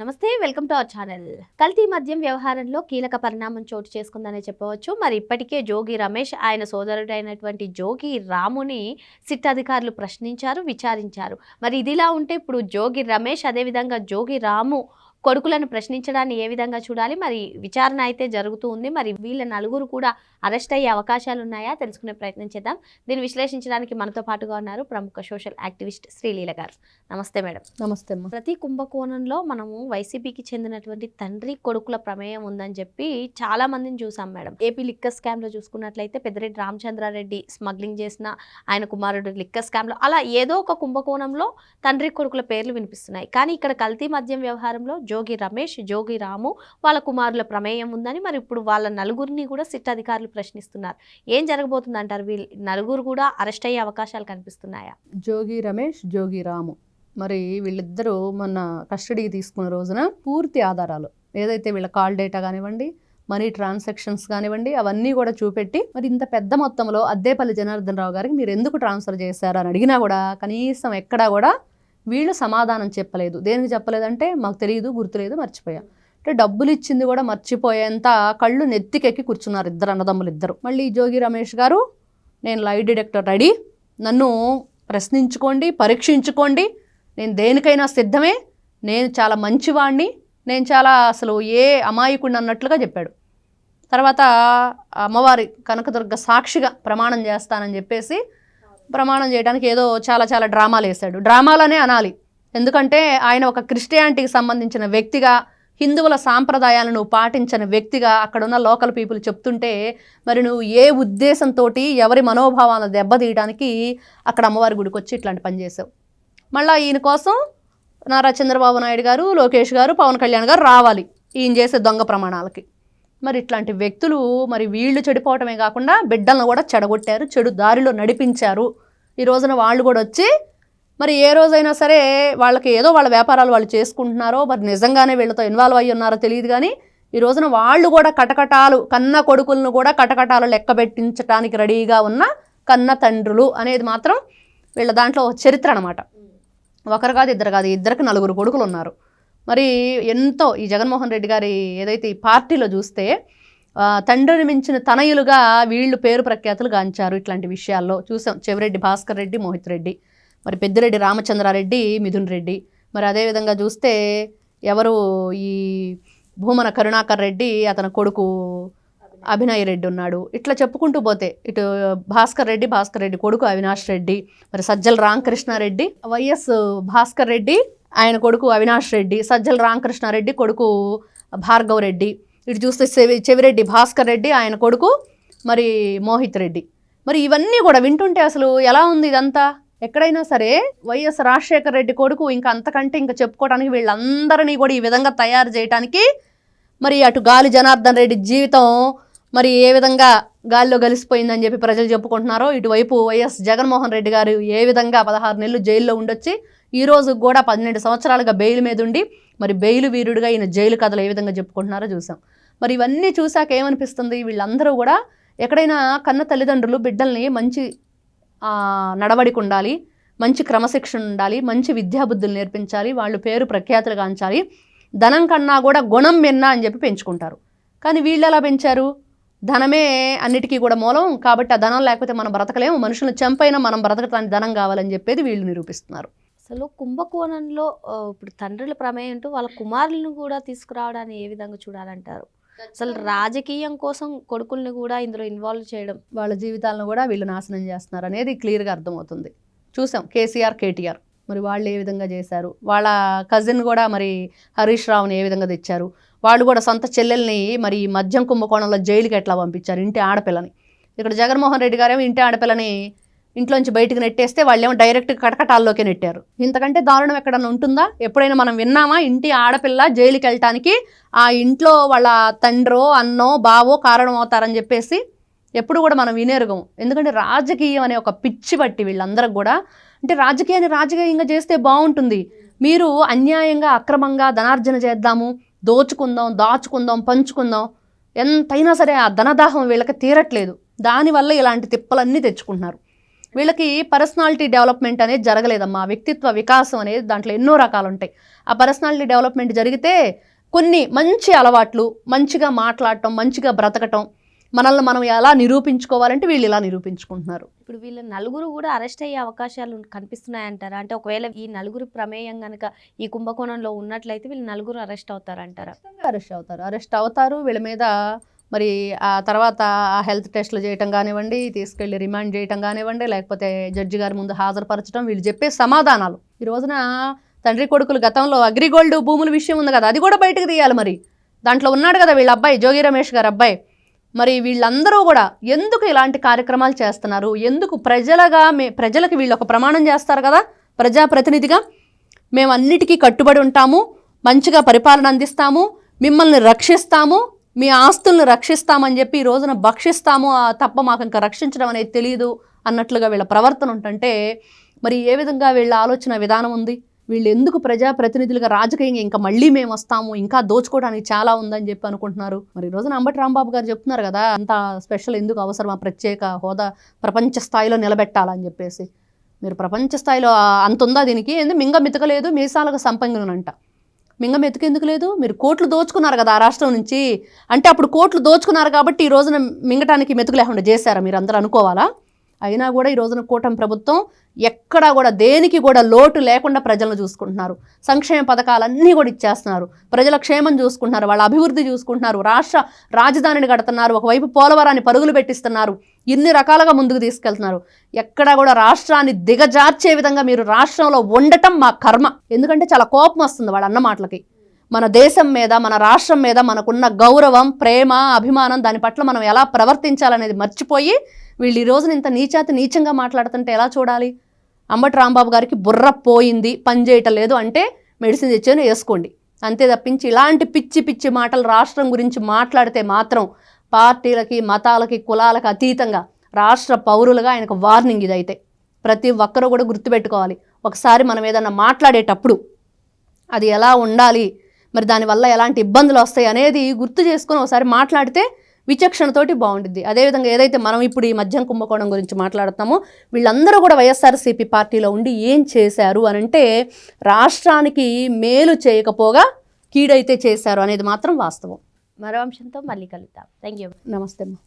నమస్తే welcome to our channel. కల్తీ మద్యం వ్యవహారంలో కీలక పరిణామం చోటు చేసుకుందనే చెప్పవచ్చు. మరి ఇప్పటికే జోగి రమేష్ ఆయన సోదరుడైనటువంటి జోగి రాముని సిట్ అధికారులు ప్రశ్నించారు విచారించారు. మరి ఇదిలా ఉంటే ఇప్పుడు జోగి రమేష్ అదేవిధంగా జోగి రాము కొడుకులను ప్రశ్నించడాన్ని ఏ విధంగా చూడాలి? మరి విచారణ అయితే జరుగుతూ ఉంది. మరి వీళ్ళ నలుగురు కూడా అరెస్ట్ అయ్యే అవకాశాలు ఉన్నాయా తెలుసుకునే ప్రయత్నం చేద్దాం. దీన్ని విశ్లేషించడానికి మనతో పాటుగా ఉన్నారు ప్రముఖ సోషల్ యాక్టివిస్ట్ శ్రీలీల గారు. నమస్తే మేడం. నమస్తే ప్రతి కుంభకోణంలో మనము వైసీపీకి చెందినటువంటి తండ్రి కొడుకుల ప్రమేయం ఉందని చెప్పి చాలా మందిని చూసాం మేడం. ఏపీ లిక్కర్ స్కామ్లో చూసుకున్నట్లయితే పెద్దిరెడ్డి రామచంద్రారెడ్డి స్మగ్లింగ్ చేసిన ఆయన కుమారుడు లిక్కర్ స్కామ్లో అలా ఏదో ఒక కుంభకోణంలో తండ్రి కొడుకుల పేర్లు వినిపిస్తున్నాయి. కానీ ఇక్కడ కల్తీ మద్యం వ్యవహారంలో జోగి రమేష్ జోగి రాము వాళ్ళ కుమారుల ప్రమేయం ఉందని మరి ఇప్పుడు వాళ్ళ నలుగురిని కూడా సిట్ అధికారులు ప్రశ్నిస్తున్నారు. ఏం జరగబోతుంది అంటారు వీళ్ళు నలుగురు కూడా అరెస్ట్ అయ్యే అవకాశాలు కనిపిస్తున్నాయా? జోగి రమేష్ జోగి రాము. మరి వీళ్ళిద్దరూ మొన్న కస్టడీకి తీసుకున్న రోజున పూర్తి ఆధారాలు. ఏదైతే వీళ్ళ కాల్ డేటా కానివ్వండి మనీ ట్రాన్సాక్షన్స్ కానివ్వండి అవన్నీ కూడా చూపెట్టి మరి ఇంత పెద్ద మొత్తంలో అద్దేపల్లి జనార్దన్ రావు గారికి మీరు ఎందుకు ట్రాన్స్ఫర్ చేశారు అని అడిగినా కూడా కనీసం ఎక్కడా కూడా వీళ్ళు సమాధానం చెప్పలేదు. దేనికి చెప్పలేదంటే మాకు తెలియదు గుర్తులేదు మర్చిపోయాం. అంటే డబ్బులు ఇచ్చింది కూడా మర్చిపోయేంత కళ్ళు నెత్తికెక్కి కూర్చున్నారు ఇద్దరు అన్నదమ్ములు ఇద్దరు. మళ్ళీ జోగి రమేష్ గారు నేను లై డిటెక్టర్ రెడీ. నన్ను ప్రశ్నించుకోండి పరీక్షించుకోండి. నేను దేనికైనా సిద్ధమే. నేను చాలా మంచివాణ్ణి. నేను చాలా అసలు ఏ అమాయకుడిని అన్నట్లుగా చెప్పాడు. తర్వాత అమ్మవారి కనకదుర్గ సాక్షిగా ప్రమాణం చేస్తానని చెప్పేసి ప్రమాణం చేయడానికి ఏదో చాలా చాలా డ్రామాలు వేశాడు. డ్రామాలనే అనాలి. ఎందుకంటే ఆయన ఒక క్రిస్టియానిటీకి సంబంధించిన వ్యక్తిగా హిందువుల సాంప్రదాయాలను పాటించని వ్యక్తిగా అక్కడున్న లోకల్ పీపుల్ చెప్తుంటే మరి నువ్వు ఏ ఉద్దేశంతో ఎవరి మనోభావాలను దెబ్బతీయడానికి అక్కడ అమ్మవారి గుడికి వచ్చి ఇట్లాంటి పని చేసావు? మళ్ళీ ఈయన కోసం నారా చంద్రబాబు నాయుడు గారు లోకేష్ గారు పవన్ కళ్యాణ్ గారు రావాలి ఈయన చేసే దొంగ ప్రమాణాలకి. మరి ఇట్లాంటి వ్యక్తులు మరి వీళ్ళు చెడిపోవటమే కాకుండా బిడ్డలను కూడా చెడగొట్టారు చెడు దారిలో నడిపించారు. ఈ రోజున వాళ్ళు కూడా వచ్చి మరి ఏ రోజైనా సరే వాళ్ళకి ఏదో వాళ్ళ వ్యాపారాలు వాళ్ళు చేసుకుంటున్నారో మరి నిజంగానే వీళ్ళతో ఇన్వాల్వ్ అయ్యి ఉన్నారో తెలియదు కానీ ఈ రోజున వాళ్ళు కూడా కటకటాలు కన్న కొడుకులను కూడా కటకటాలు లెక్క పెట్టించడానికి రెడీగా ఉన్న కన్న తండ్రులు అనేది మాత్రం వీళ్ళ దాంట్లో ఒక చరిత్ర అనమాట ఒకరు కాదు ఇద్దరు కాదు ఇద్దరికి నలుగురు కొడుకులు ఉన్నారు. మరి ఎంతో ఈ జగన్మోహన్ రెడ్డి గారి ఏదైతే ఈ పార్టీలో చూస్తే తండ్రిని మించిన తనయులుగా వీళ్ళు పేరు ప్రఖ్యాతులు గాంచారు ఇట్లాంటి విషయాల్లో. చూసాం చెవిరెడ్డి భాస్కర్ రెడ్డి మోహిత్ రెడ్డి. మరి పెద్దిరెడ్డి రామచంద్రారెడ్డి మిథున్ రెడ్డి. మరి అదేవిధంగా చూస్తే ఎవరు ఈ భూమన కరుణాకర్ రెడ్డి అతని కొడుకు అభినయ్ రెడ్డి ఉన్నాడు. ఇట్లా చెప్పుకుంటూ పోతే ఇటు భాస్కర్ రెడ్డి భాస్కర్ రెడ్డి కొడుకు అవినాష్ రెడ్డి మరి సజ్జల రామకృష్ణారెడ్డి వైఎస్ భాస్కర్ రెడ్డి ఆయన కొడుకు అవినాష్ రెడ్డి సజ్జల రామకృష్ణారెడ్డి కొడుకు భార్గవ్ రెడ్డి. ఇటు చూస్తే చెవి చెవిరెడ్డి భాస్కర్ రెడ్డి ఆయన కొడుకు మరి మోహిత్ రెడ్డి. మరి ఇవన్నీ కూడా వింటుంటే అసలు ఎలా ఉంది ఇదంతా? ఎక్కడైనా సరే వైఎస్ రాజశేఖర్ రెడ్డి కొడుకు ఇంకా అంతకంటే ఇంకా చెప్పుకోవడానికి వీళ్ళందరినీ కూడా ఈ విధంగా తయారు చేయడానికి మరి అటు గాలి జనార్దన్ రెడ్డి జీవితం మరి ఏ విధంగా గాలిలో కలిసిపోయిందని చెప్పి ప్రజలు చెప్పుకుంటున్నారో ఇటువైపు వైఎస్ జగన్మోహన్ రెడ్డి గారు ఏ విధంగా పదహారు నెలలు జైల్లో ఉండొచ్చి ఈ రోజు కూడా పన్నెండు సంవత్సరాలుగా బెయిల్ మీద ఉండి మరి బెయిల్ వీరుడుగా ఈయన జైలు కథలు ఏ విధంగా చెప్పుకుంటున్నారో చూసాం. మరి ఇవన్నీ చూసాక ఏమనిపిస్తుంది? వీళ్ళందరూ కూడా ఎక్కడైనా కన్న తల్లిదండ్రులు బిడ్డల్ని మంచి నడవడికి ఉండాలి మంచి క్రమశిక్షణ ఉండాలి మంచి విద్యాబుద్ధులు నేర్పించాలి వాళ్ళు పేరు ప్రఖ్యాతులు గాంచాలి ధనం కన్నా కూడా గుణం మిన్న అని చెప్పి పెంచుకుంటారు. కానీ వీళ్ళు ఎలా పెంచారు? ధనమే అన్నిటికీ కూడా మూలం కాబట్టి ఆ ధనం లేకపోతే మనం బ్రతకలేము. మనుషులను చంపైనా మనం బ్రతకటానికి ధనం కావాలని చెప్పేది వీళ్ళు నిరూపిస్తున్నారు. అసలు కుంభకోణంలో ఇప్పుడు తండ్రుల ప్రమేయం వాళ్ళ కుమారులను కూడా తీసుకురావడాన్ని ఏ విధంగా చూడాలంటారు? అసలు రాజకీయం కోసం కొడుకుల్ని కూడా ఇందులో ఇన్వాల్వ్ చేయడం వాళ్ళ జీవితాలను కూడా వీళ్ళు నాశనం చేస్తున్నారు అనేది క్లియర్గా అర్థమవుతుంది. చూసాం కేసీఆర్ కేటీఆర్. మరి వాళ్ళు ఏ విధంగా చేశారు? వాళ్ళ కజిన్ కూడా మరి హరీష్ రావుని ఏ విధంగా తెచ్చారు? వాళ్ళు కూడా సొంత చెల్లెల్ని మరి మద్యం కుంభకోణంలో జైలుకి ఎట్లా పంపించారు? ఇంటి ఆడపిల్లని. ఇక్కడ జగన్మోహన్ రెడ్డి గారేమో ఇంటి ఆడపిల్లని ఇంట్లోంచి బయటకు నెట్టేస్తే వాళ్ళేమో డైరెక్ట్ కటకటాల్లోకి నెట్టారు. ఇంతకంటే దారుణం ఎక్కడన్నా ఉంటుందా? ఎప్పుడైనా మనం విన్నామా? ఇంటి ఆడపిల్ల జైలుకి వెళ్ళటానికి ఆ ఇంట్లో వాళ్ళ తండ్రో అన్నో బావో కారణం అవుతారని చెప్పేసి ఎప్పుడు కూడా మనం వినేరుగం ఎందుకంటే రాజకీయం అనే ఒక పిచ్చి పట్టి వీళ్ళందరికి కూడా అంటే రాజకీయాన్ని రాజకీయంగా చేస్తే బాగుంటుంది. మీరు అన్యాయంగా అక్రమంగా ధనార్జన చేద్దాము దోచుకుందాం దాచుకుందాం పంచుకుందాం ఎంతైనా సరే ఆ ధనదాహం వీళ్ళకి తీరట్లేదు. దానివల్ల ఇలాంటి తిప్పలన్నీ తెచ్చుకుంటున్నారు. వీళ్ళకి పర్సనాలిటీ డెవలప్మెంట్ అనేది జరగలేదమ్మా. వ్యక్తిత్వ వికాసం అనేది దాంట్లో ఎన్నో రకాలు ఉంటాయి ఆ పర్సనాలిటీ డెవలప్మెంట్ జరిగితే కొన్ని మంచి అలవాట్లు మంచిగా మాట్లాడటం మంచిగా బ్రతకటం మనల్ని మనం ఎలా నిరూపించుకోవాలంటే వీళ్ళు ఇలా నిరూపించుకుంటున్నారు. ఇప్పుడు వీళ్ళ నలుగురు కూడా అరెస్ట్ అయ్యే అవకాశాలు కనిపిస్తున్నాయంటారా? అంటే ఒకవేళ ఈ నలుగురు ప్రమేయం గనక ఈ కుంభకోణంలో ఉన్నట్లయితే వీళ్ళు నలుగురు అరెస్ట్ అవుతారంటారా? అరెస్ట్ అవుతారు. అరెస్ట్ అవుతారు. వీళ్ళ మీద మరి ఆ తర్వాత ఆ హెల్త్ టెస్ట్లు చేయటం కానివ్వండి తీసుకెళ్ళి రిమాండ్ చేయటం కానివ్వండి లేకపోతే జడ్జి గారి ముందు హాజరుపరచడం వీళ్ళు చెప్పే సమాధానాలు. ఈ రోజున తండ్రి కొడుకులు గతంలో అగ్రిగోల్డ్ భూముల విషయం ఉంది కదా అది కూడా బయటకు తీయాలి మరి. దాంట్లో ఉన్నాడు కదా వీళ్ళ అబ్బాయి జోగి రమేష్ గారు అబ్బాయి. మరి వీళ్ళందరూ కూడా ఎందుకు ఇలాంటి కార్యక్రమాలు చేస్తున్నారు? ఎందుకు ప్రజలుగా మే ప్రజలకు వీళ్ళు ఒక ప్రమాణం చేస్తారు కదా ప్రజాప్రతినిధిగా? మేము అన్నిటికీ కట్టుబడి ఉంటాము మంచిగా పరిపాలన అందిస్తాము మిమ్మల్ని రక్షిస్తాము మీ ఆస్తులను రక్షిస్తామని చెప్పి ఈ రోజున భక్షిస్తాము తప్ప మాకు ఇంకా రక్షించడం అనేది తెలియదు అన్నట్లుగా వీళ్ళ ప్రవర్తన ఉంటుంటే మరి ఏ విధంగా వీళ్ళ ఆలోచన విధానం ఉంది? వీళ్ళు ఎందుకు ప్రజాప్రతినిధులుగా రాజకీయంగా ఇంకా మళ్ళీ మేము వస్తాము ఇంకా దోచుకోవడానికి చాలా ఉందని చెప్పి అనుకుంటున్నారు? మరి ఈ రోజున అంబటి రాంబాబు గారు చెప్తున్నారు కదా అంత స్పెషల్ ఎందుకు అవసరం ఆ ప్రత్యేక హోదా ప్రపంచ స్థాయిలో నిలబెట్టాలని చెప్పేసి. మీరు ప్రపంచ స్థాయిలో అంత ఉందా దీనికి? ఏంది మింగ మితకలేదు మీసాలకు సంపంగునంట మింగ మెతుకెందుకు లేదు? మీరు కోట్లు దోచుకున్నారు కదా ఆ రాష్ట్రం నుంచి. అంటే అప్పుడు కోట్లు దోచుకున్నారు కాబట్టి ఈ రోజున మింగటానికి మెతుకు లేకుండా చేశారా? మీరు అందరూ అనుకోవాలా? అయినా కూడా ఈ రోజున కూటమి ప్రభుత్వం ఎక్కడా కూడా దేనికి కూడా లోటు లేకుండా ప్రజలను చూసుకుంటున్నారు. సంక్షేమ పథకాలన్నీ కూడా ఇచ్చేస్తున్నారు. ప్రజల క్షేమం చూసుకుంటున్నారు. వాళ్ళ అభివృద్ధి చూసుకుంటున్నారు. రాష్ట్ర రాజధానిని కడుతున్నారు. ఒకవైపు పోలవరాన్ని పరుగులు పెట్టిస్తున్నారు. ఇన్ని రకాలుగా ముందుకు తీసుకెళ్తున్నారు. ఎక్కడా కూడా రాష్ట్రాన్ని దిగజార్చే విధంగా మీరు రాష్ట్రంలో ఉండటం మా కర్మ. ఎందుకంటే చాలా కోపం వస్తుంది వాళ్ళ అన్న మాటలకి. మన దేశం మీద మన రాష్ట్రం మీద మనకున్న గౌరవం ప్రేమ అభిమానం దాని పట్ల మనం ఎలా ప్రవర్తించాలనేది మర్చిపోయి వీళ్ళు ఈ రోజున ఇంత నీచాతి నీచంగా మాట్లాడుతుంటే ఎలా చూడాలి? అంబటి రాంబాబు గారికి బుర్ర పోయింది పని చేయటం లేదు అంటే మెడిసిన్ తెచ్చాను వేసుకోండి. అంతే తప్పించి ఇలాంటి పిచ్చి పిచ్చి మాటలు రాష్ట్రం గురించి మాట్లాడితే మాత్రం పార్టీలకి మతాలకి కులాలకి అతీతంగా రాష్ట్ర పౌరులుగా ఆయనకు వార్నింగ్ ఇదైతే. ప్రతి ఒక్కరూ కూడా గుర్తుపెట్టుకోవాలి. ఒకసారి మనం ఏదన్నా మాట్లాడేటప్పుడు అది ఎలా ఉండాలి? మరి దానివల్ల ఎలాంటి ఇబ్బందులు వస్తాయి అనేది గుర్తు చేసుకొని ఒకసారి మాట్లాడితే విచక్షణతోటి బాగుంటుంది అదేవిధంగా ఏదైతే మనం ఇప్పుడు ఈ మద్యం కుంభకోణం గురించి మాట్లాడుతామో వీళ్ళందరూ కూడా వైఎస్ఆర్సీపీ పార్టీలో ఉండి ఏం చేశారు అని అంటే రాష్ట్రానికి మేలు చేయకపోగా కీడైతే చేశారు అనేది మాత్రం వాస్తవం. మరో అంశంతో మళ్ళీ కలుద్దాం. థ్యాంక్ యూ నమస్తే అమ్మా.